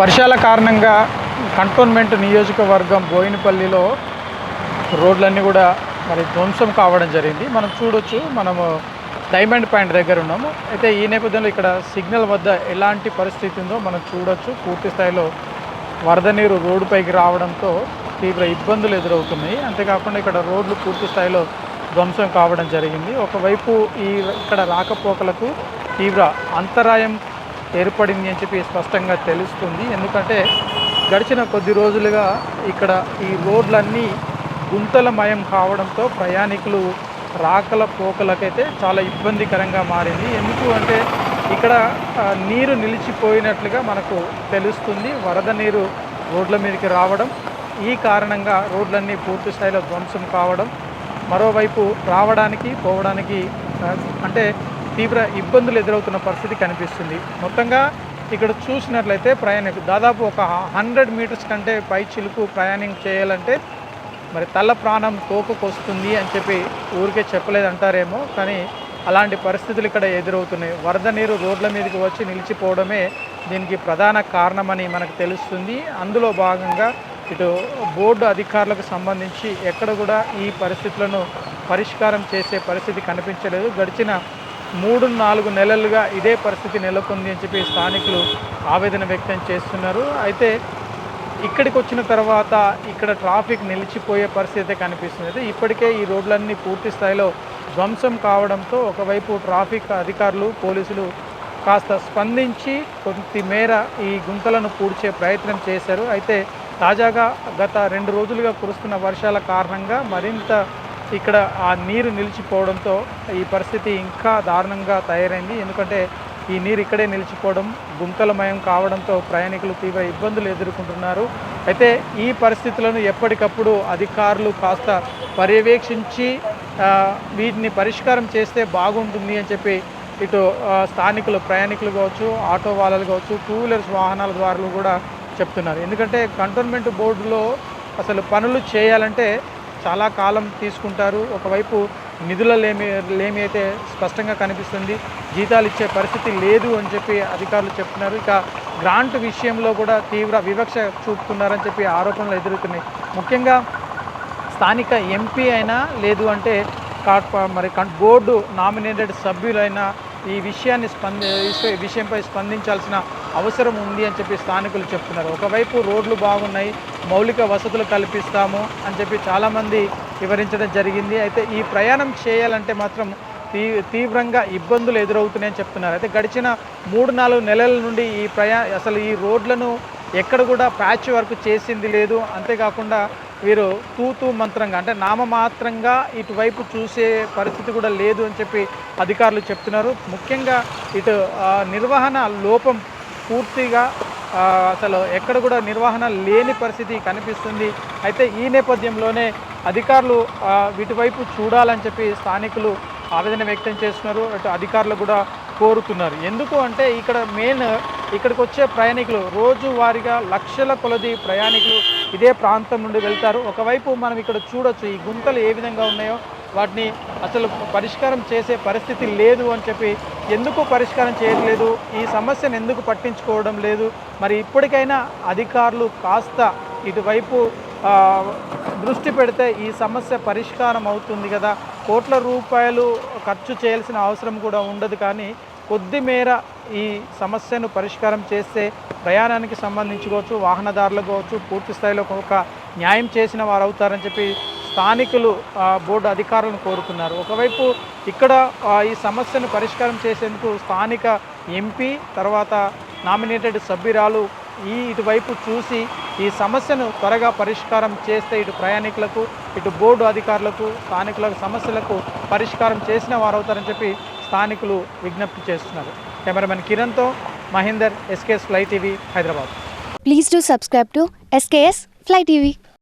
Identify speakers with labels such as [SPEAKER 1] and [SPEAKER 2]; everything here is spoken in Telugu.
[SPEAKER 1] వర్షాల కారణంగా కంటోన్మెంట్ నియోజకవర్గం బోయినపల్లిలో రోడ్లన్నీ కూడా మరి ధ్వంసం కావడం జరిగింది. మనం చూడొచ్చు మనము డైమండ్ పాయింట్ దగ్గర ఉన్నాము అయితే ఈ నేపథ్యంలో ఇక్కడ సిగ్నల్ వద్ద ఎలాంటి పరిస్థితి ఉందో మనం చూడొచ్చు. పూర్తి స్థాయిలో వరద నీరు రోడ్డుపైకి రావడంతో తీవ్ర ఇబ్బందులు ఎదురవుతున్నాయి. అంతేకాకుండా ఇక్కడ రోడ్లు పూర్తి స్థాయిలో ధ్వంసం కావడం జరిగింది. ఒకవైపు ఈ ఇక్కడ రాకపోకలకు తీవ్ర అంతరాయం ఏర్పడింది అని చెప్పి స్పష్టంగా తెలుస్తుంది. ఎందుకంటే గడిచిన కొద్ది రోజులుగా ఇక్కడ ఈ రోడ్లన్నీ గుంతలమయం కావడంతో ప్రయాణికులు రాకల పోకలకైతే చాలా ఇబ్బందికరంగా మారింది. ఎందుకు అంటే ఇక్కడ నీరు నిలిచిపోయినట్లుగా మనకు తెలుస్తుంది వరద నీరు రోడ్ల మీదకి రావడం ఈ కారణంగా రోడ్లన్నీ పూర్తి స్థాయిలో ధ్వంసం కావడం మరోవైపు రావడానికి పోవడానికి అంటే తీవ్ర ఇబ్బందులు ఎదురవుతున్న పరిస్థితి కనిపిస్తుంది. మొత్తంగా ఇక్కడ చూసినట్లయితే ప్రయాణికు దాదాపు ఒక హండ్రెడ్ మీటర్స్ కంటే పై చిలుకు ప్రయాణం చేయాలంటే మరి తల్ల ప్రాణం తోకకొస్తుంది అని చెప్పి ఊరికే చెప్పలేదంటారేమో. కానీ అలాంటి పరిస్థితులు ఇక్కడ ఎదురవుతున్నాయి. వరద నీరు రోడ్ల మీదకి వచ్చి నిలిచిపోవడమే దీనికి ప్రధాన కారణమని మనకు తెలుస్తుంది. అందులో భాగంగా ఇటు బోర్డు అధికారులకు సంబంధించి ఎక్కడ కూడా ఈ పరిస్థితులను పరిష్కారం చేసే పరిస్థితి కనిపించలేదు. గడిచిన మూడు నాలుగు నెలలుగా ఇదే పరిస్థితి నెలకొంది అని చెప్పి స్థానికులు ఆవేదన వ్యక్తం చేస్తున్నారు. అయితే ఇక్కడికి వచ్చిన తర్వాత ఇక్కడ ట్రాఫిక్ నిలిచిపోయే పరిస్థితి అయితే కనిపిస్తుంది అయితే ఇప్పటికే ఈ రోడ్లన్నీ పూర్తి స్థాయిలో ధ్వంసం కావడంతో ఒకవైపు ట్రాఫిక్ అధికారులు పోలీసులు కాస్త స్పందించి కొంత మేర ఈ గుంతలను పూడ్చే ప్రయత్నం చేశారు. అయితే తాజాగా గత రెండు రోజులుగా కురుస్తున్న వర్షాల కారణంగా మరింత ఇక్కడ ఆ నీరు నిలిచిపోవడంతో ఈ పరిస్థితి ఇంకా దారుణంగా తయారైంది. ఎందుకంటే ఈ నీరు ఇక్కడే నిలిచిపోవడం గుంతలమయం కావడంతో ప్రయాణికులు తీవ్ర ఇబ్బందులు ఎదుర్కొంటున్నారు. అయితే ఈ పరిస్థితులను ఎప్పటికప్పుడు అధికారులు కాస్త పర్యవేక్షించి వీటిని పరిష్కారం చేస్తే బాగుంటుంది అని చెప్పి ఇటు స్థానికులు ప్రయాణికులు కావచ్చు ఆటో వాళ్ళలు కావచ్చు టూ వీలర్స్ వాహనాల ద్వారా కూడా చెప్తున్నారు. ఎందుకంటే కంటోన్మెంట్ బోర్డులో అసలు పనులు చేయాలంటే చాలా కాలం తీసుకుంటారు. ఒకవైపు నిధుల లేమి లేమి అయితే స్పష్టంగా కనిపిస్తుంది. జీతాలు ఇచ్చే పరిస్థితి లేదు అని చెప్పి అధికారులు చెప్తున్నారు. ఇక గ్రాంట్ విషయంలో కూడా తీవ్ర వివక్ష చూపుతున్నారని చెప్పి ఆరోపణలు ఎదురుతున్నాయి ముఖ్యంగా స్థానిక ఎంపీ అయినా లేదు అంటే కా- మరి బోర్డు నామినేటెడ్ సభ్యులైనా ఈ విషయాన్ని స్పంది విషయంపై స్పందించాల్సిన అవసరం ఉంది అని చెప్పి స్థానికులు చెప్తున్నారు. ఒకవైపు రోడ్లు బాగున్నాయి మౌలిక వసతులు కల్పిస్తాము అని చెప్పి చాలామంది వివరించడం జరిగింది. అయితే ఈ ప్రయాణం చేయాలంటే మాత్రం తీ తీవ్రంగా ఇబ్బందులు ఎదురవుతున్నాయని చెప్తున్నారు. అయితే గడిచిన మూడు నాలుగు నెలల నుండి ఈ ప్రయా అసలు ఈ రోడ్లను ఎక్కడ కూడా ప్యాచ్ వర్క్ చేసింది లేదు. అంతేకాకుండా వీరు తూతూ మంత్రంగా అంటే నామమాత్రంగా ఇటువైపు చూసే పరిస్థితి కూడా లేదు అని చెప్పి అధికారులు చెప్తున్నారు. ముఖ్యంగా ఇటు నిర్వహణ లోపం పూర్తిగా అసలు ఎక్కడ కూడా నిర్వహణ లేని పరిస్థితి కనిపిస్తుంది. అయితే ఈ నేపథ్యంలోనే అధికారులు వీటివైపు చూడాలని చెప్పి స్థానికులు ఆవేదన వ్యక్తం చేస్తున్నారు. అటు అధికారులు కూడా కోరుతున్నారు. ఎందుకు అంటే ఇక్కడ మెయిన్ ఇక్కడికి వచ్చే ప్రయాణికులు రోజువారీగా లక్షల కొలది ప్రయాణికులు ఇదే ప్రాంతం నుండి వెళ్తారు. ఒకవైపు మనం ఇక్కడ చూడొచ్చు ఈ గుంతలు ఏ విధంగా ఉన్నాయో వాటిని అసలు పరిష్కారం చేసే పరిస్థితి లేదు అని చెప్పి ఎందుకు పరిష్కారం చేయట్లేదు? ఈ సమస్యను ఎందుకు పట్టించుకోవడం లేదు? మరి ఇప్పటికైనా అధికారులు కాస్త ఇటువైపు దృష్టి పెడితే ఈ సమస్య పరిష్కారం అవుతుంది కదా. కోట్ల రూపాయలు ఖర్చు చేయాల్సిన అవసరం కూడా ఉండదు కానీ కొద్ది మేర ఈ సమస్యను పరిష్కారం చేస్తే ప్రయాణానికి సంబంధించి కావచ్చు వాహనదారులకు కావచ్చు పూర్తి స్థాయిలో ఒక న్యాయం చేసిన వారు అవుతారని చెప్పి స్థానికులు బోర్డు అధికారులను కోరుతున్నారు. ఒకవైపు ఇక్కడ ఈ సమస్యను పరిష్కారం చేసేందుకు స్థానిక ఎంపీ తర్వాత నామినేటెడ్ సభ్యురాలు ఈ ఇటువైపు చూసి ఈ సమస్యను త్వరగా పరిష్కారం చేస్తే ఇటు ప్రయాణికులకు ఇటు బోర్డు అధికారులకు స్థానికులకు సమస్యలకు పరిష్కారం చేసిన వారు అవుతారని చెప్పి స్థానికులు విజ్ఞప్తి చేస్తున్నారు. Cameraman కిరణ్తో Mahender SKS fly TV Hyderabad.
[SPEAKER 2] Please to subscribe to SKS fly TV